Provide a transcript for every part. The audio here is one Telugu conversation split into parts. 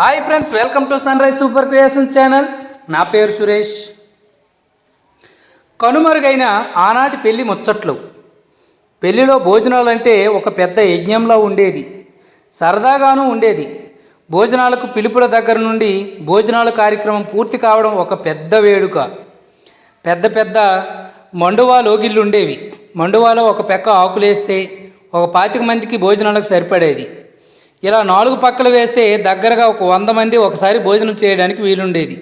Hi friends welcome to sunrise super creation channel నా పేరు సురేష్. కనుమరుగైన ఆనాటి పెళ్ళి ముచ్చట్లు. పెళ్ళిలో భోజనాలు అంటే ఒక పెద్ద యజ్ఞంలా ఉండేది. సరదాగాను ఉండేది. భోజనాలకు పిలుపుల దగ్గర నుండి భోజనాల కార్యక్రమం పూర్తి కావడం ఒక పెద్ద వేడుక. పెద్ద పెద్ద మండువా లోగిళ్ళు ఉండేవి. మండువాలో ఒక పెక్క ఆకులేస్తే ఒక పాతిక మందికి భోజనాలకు సరిపడేది. ఇలా నాలుగు పక్కలు వేస్తే దగ్గరగా ఒక వంద మంది ఒకసారి భోజనం చేయడానికి వీలుండేది.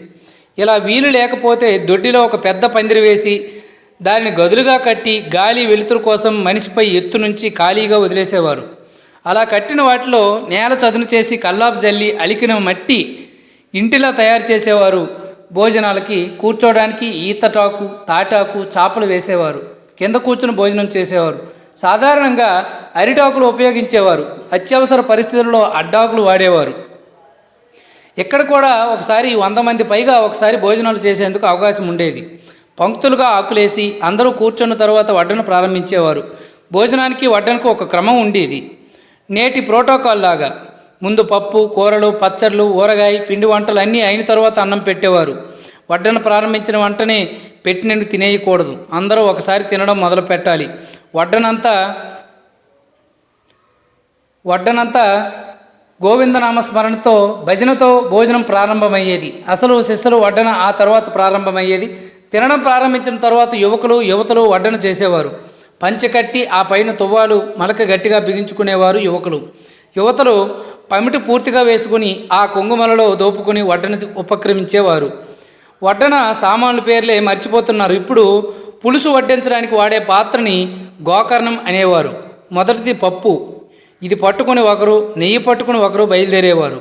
ఇలా వీలు లేకపోతే దొడ్డిలో ఒక పెద్ద పందిరి వేసి దానిని గదులుగా కట్టి గాలి వెలుతురు కోసం మనిషిపై ఎత్తు నుంచి ఖాళీగా వదిలేసేవారు. అలా కట్టిన వాటిలో నేల చదును చేసి కల్లాపు జల్లి అలికిన మట్టి ఇంటిలా తయారు చేసేవారు. భోజనాలకి కూర్చోడానికి ఈతటాకు తాటాకు చాపలు వేసేవారు. కింద కూర్చుని భోజనం చేసేవారు. సాధారణంగా అరిటాకులు ఉపయోగించేవారు. అత్యవసర పరిస్థితుల్లో అడ్డాకులు వాడేవారు. ఇక్కడ కూడా ఒకసారి వంద మంది పైగా ఒకసారి భోజనాలు చేసేందుకు అవకాశం ఉండేది. పంక్తులుగా ఆకులేసి అందరూ కూర్చున్న తర్వాత వడ్డను ప్రారంభించేవారు. భోజనానికి వడ్డనకు ఒక క్రమం ఉండేది. నేటి ప్రోటోకాల్ లాగా. ముందు పప్పు కూరలు పచ్చళ్ళు ఊరగాయ పిండి వంటలు అన్నీ అయిన తర్వాత అన్నం పెట్టేవారు. వడ్డను ప్రారంభించిన వెంటనే పెట్టినట్టు తినేయకూడదు. అందరూ ఒకసారి తినడం మొదలు పెట్టాలి వడ్డనంతా వడ్డనంతా గోవిందనామస్మరణతో భజనతో భోజనం ప్రారంభమయ్యేది. అసలు శిష్యులు వడ్డన ఆ తర్వాత ప్రారంభమయ్యేది. తినడం ప్రారంభించిన తర్వాత యువకులు యువతలు వడ్డన చేసేవారు. పంచకట్టి ఆ పైన తువ్వాలు మలక గట్టిగా బిగించుకునేవారు యువకులు. యువతలు పమిటి పూర్తిగా వేసుకుని ఆ కొంగుమలలో దోపుకుని వడ్డన ఉపక్రమించేవారు. వడ్డన సామాన్ల పేర్లే మర్చిపోతున్నారు. ఇప్పుడు పులుసు వడ్డించడానికి వాడే పాత్రని గోకర్ణం అనేవారు. మొదటిది పప్పు. ఇది పట్టుకుని ఒకరు నెయ్యి పట్టుకుని ఒకరు బయలుదేరేవారు.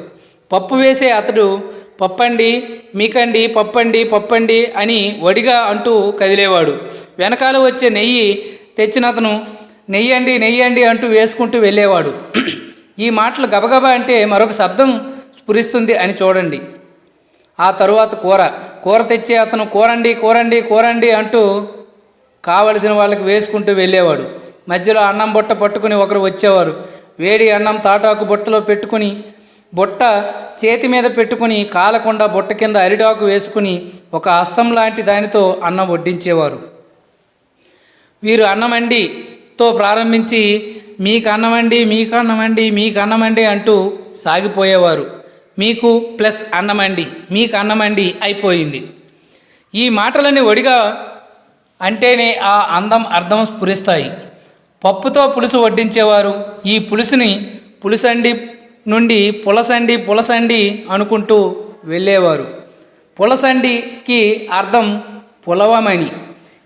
పప్పు వేసే అతడు పప్పండి మీకండి పప్పండి పప్పండి అని వడిగా అంటూ కదిలేవాడు. వెనకాల వచ్చే నెయ్యి తెచ్చిన అతను నెయ్యండి నెయ్యండి అంటూ వేసుకుంటూ వెళ్ళేవాడు. ఈ మాటలు గబగబా అంటే మరొక శబ్దం స్ఫురిస్తుంది అని చూడండి. ఆ తరువాత కూర. కూర తెచ్చే అతను కూరండి కూరండి కూరండి అంటూ కావలసిన వాళ్ళకి వేసుకుంటూ వెళ్ళేవాడు. మధ్యలో అన్నం బుట్ట పట్టుకుని ఒకరు వచ్చేవారు. వేడి అన్నం తాటాకు బుట్టలో పెట్టుకుని బుట్ట చేతి మీద పెట్టుకుని కాలకుండా బుట్ట కింద అరిడాకు వేసుకుని ఒక హస్తం లాంటి దానితో అన్నం వడ్డించేవారు. వీరు అన్నమండితో ప్రారంభించి మీకు అన్నమండి మీకు అన్నమండి మీకు అన్నమండి అంటూ సాగిపోయేవారు. మీకు ప్లస్ అన్నమండి మీకు అన్నమండి అయిపోయింది. ఈ మాటలని ఒడిగా అంటేనే ఆ అందం అర్థం స్ఫురిస్తాయి. పప్పుతో పులుసు వడ్డించేవారు. ఈ పులుసుని పులుసండి నుండి పులసండి పులసండి అనుకుంటూ వెళ్ళేవారు. పులసండికి అర్థం పులవమని.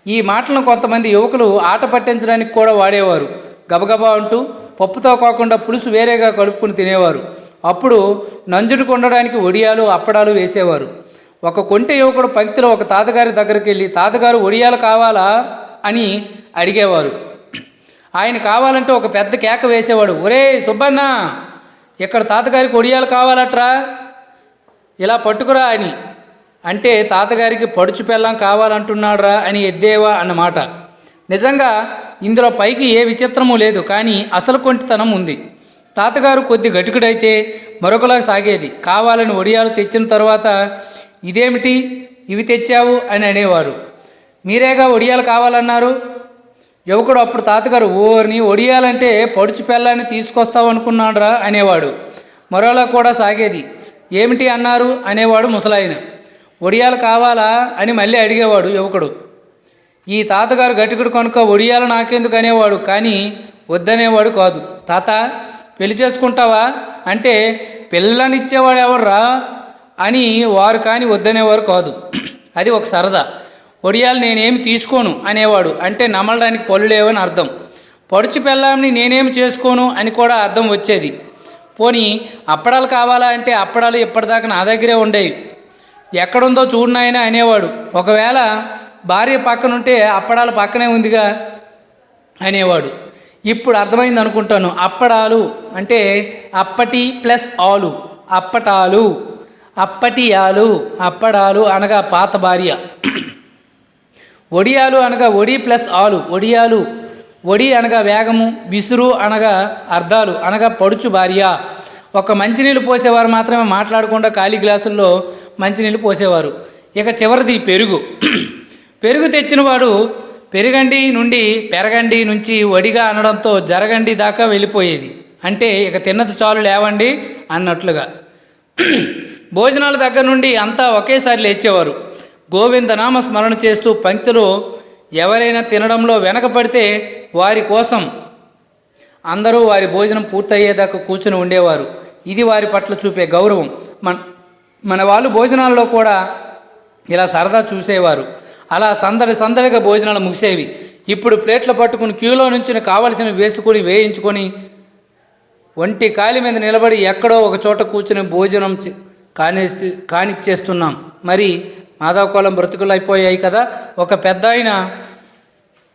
ఈ మాటలను కొంతమంది యువకులు ఆట పట్టించడానికి కూడా వాడేవారు. గబగబా అంటూ పప్పుతో కాకుండా పులుసు వేరేగా కలుపుకుని తినేవారు. అప్పుడు నంజుడు ఉండడానికి ఒడియాలు అప్పడాలు వేసేవారు. ఒక కొంటె యువకుడు పంక్తిలో ఒక తాతగారి దగ్గరికి వెళ్ళి తాతగారు ఒడియాలు కావాలా? అని అడిగేవారు. ఆయన కావాలంటే ఒక పెద్ద కేక వేసేవాడు ఒరే సుబ్బన్న ఇక్కడ తాతగారికి ఒడియాలు కావాలట్రా? ఇలా పట్టుకురా అని. అంటే తాతగారికి పడుచు పెళ్ళం కావాలంటున్నాడురా? అని ఎద్దేవా అన్నమాట. నిజంగా ఇందులో పైకి ఏ విచిత్రము లేదు కానీ అసలు కొంటితనం ఉంది. తాతగారు కొద్ది గటుకుడైతే మరొకలా సాగేది. కావాలని ఒడియాలు తెచ్చిన తర్వాత ఇదేమిటి? ఇవి తెచ్చావు అని అనేవారు. మీరేగా ఒడియాలు కావాలన్నారు? యువకుడు అప్పుడు తాతగారు ఓర్ని ఒడియాలంటే పడుచు పెళ్ళాన్ని తీసుకొస్తావు అనుకున్నాడురా అనేవాడు. మరోలా కూడా సాగేది. ఏమిటి అన్నారు? అనేవాడు ముసలాయన. ఒడియాలు కావాలా? అని మళ్ళీ అడిగేవాడు యువకుడు. ఈ తాతగారు గట్టికుడు కనుక ఒడియాలు నాకెందుకు? అనేవాడు. కానీ వద్దనేవాడు కాదు. తాత పెళ్ళి చేసుకుంటావా? అంటే పిల్లనిచ్చేవాడు ఎవర్రా అని వారు కానీ వద్దనేవారు కాదు. అది ఒక సరదా. ఒడియాలు నేనేమి తీసుకోను అనేవాడు. అంటే నమలడానికి పళ్ళు లేవని అర్థం. పడుచు పెళ్ళాంని నేనేమి చేసుకోను అని కూడా అర్థం వచ్చేది. పోనీ అప్పడాలు కావాలా అంటే అప్పడాలు ఇప్పటిదాకా నా దగ్గరే ఉండేవి. ఎక్కడుందో చూడు నాయన అనేవాడు. ఒకవేళ భార్య పక్కనుంటే అప్పడాలు పక్కనే ఉందిగా అనేవాడు. ఇప్పుడు అర్థమైంది అనుకుంటాను. అప్పడాలు అంటే అప్పటి ప్లస్ ఆలు. అప్పటాలు. అప్పటియాలు అప్పడాలు అనగా పాత భార్య. ఒడియాలు అనగా ఒడి ప్లస్ ఆలు. ఒడియాలు ఒడి అనగా వేగము విసురు అనగా అర్ధాలు అనగా పడుచు భార్య. ఒక మంచినీళ్ళు పోసేవారు మాత్రమే మాట్లాడకుండా ఖాళీ గ్లాసుల్లో మంచినీళ్ళు పోసేవారు. ఇక చివరిది పెరుగు. పెరుగు తెచ్చినవాడు పెరుగండి నుండి పెరగండి నుంచి వడిగా అనడంతో జరగండి దాకా వెళ్ళిపోయేది. అంటే ఇక తిన్నది చాలు లేవండి అన్నట్లుగా. భోజనాల దగ్గర నుండి అంతా ఒకేసారి లేచేవారు. గోవిందనామ స్మరణ చేస్తూ పంక్తిలో ఎవరైనా తినడంలో వెనకపడితే వారి కోసం అందరూ వారి భోజనం పూర్తయ్యేదాకా కూర్చుని ఉండేవారు. ఇది వారి పట్ల చూపే గౌరవం. మన మన వాళ్ళు భోజనాల్లో కూడా ఇలా సరదా చూసేవారు. అలా సందడి సందడిగా భోజనాలు ముగిసేవి. ఇప్పుడు ప్లేట్లు పట్టుకుని క్యూలో నుంచి కావలసినవి వేసుకొని వేయించుకొని ఒంటి కాలి మీద నిలబడి ఎక్కడో ఒక చోట కూర్చుని భోజనం చే- కానిచ్చేస్తున్నాం. మరి మాధవకోలం బ్రతుకులు అయిపోయాయి కదా. ఒక పెద్ద ఆయన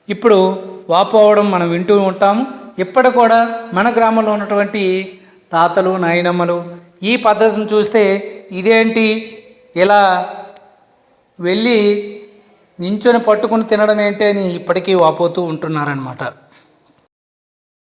ఇప్పుడు వాపోవడం మనం వింటూ ఉంటాము. ఇప్పటి కూడా మన గ్రామంలో ఉన్నటువంటి తాతలు నాయనమ్మలు ఈ పద్ధతిని చూస్తే ఇదేంటి? ఇలా వెళ్ళి నించొని పట్టుకుని తినడం ఏంటి అని ఇప్పటికీ వాపోతూ ఉంటున్నారనమాట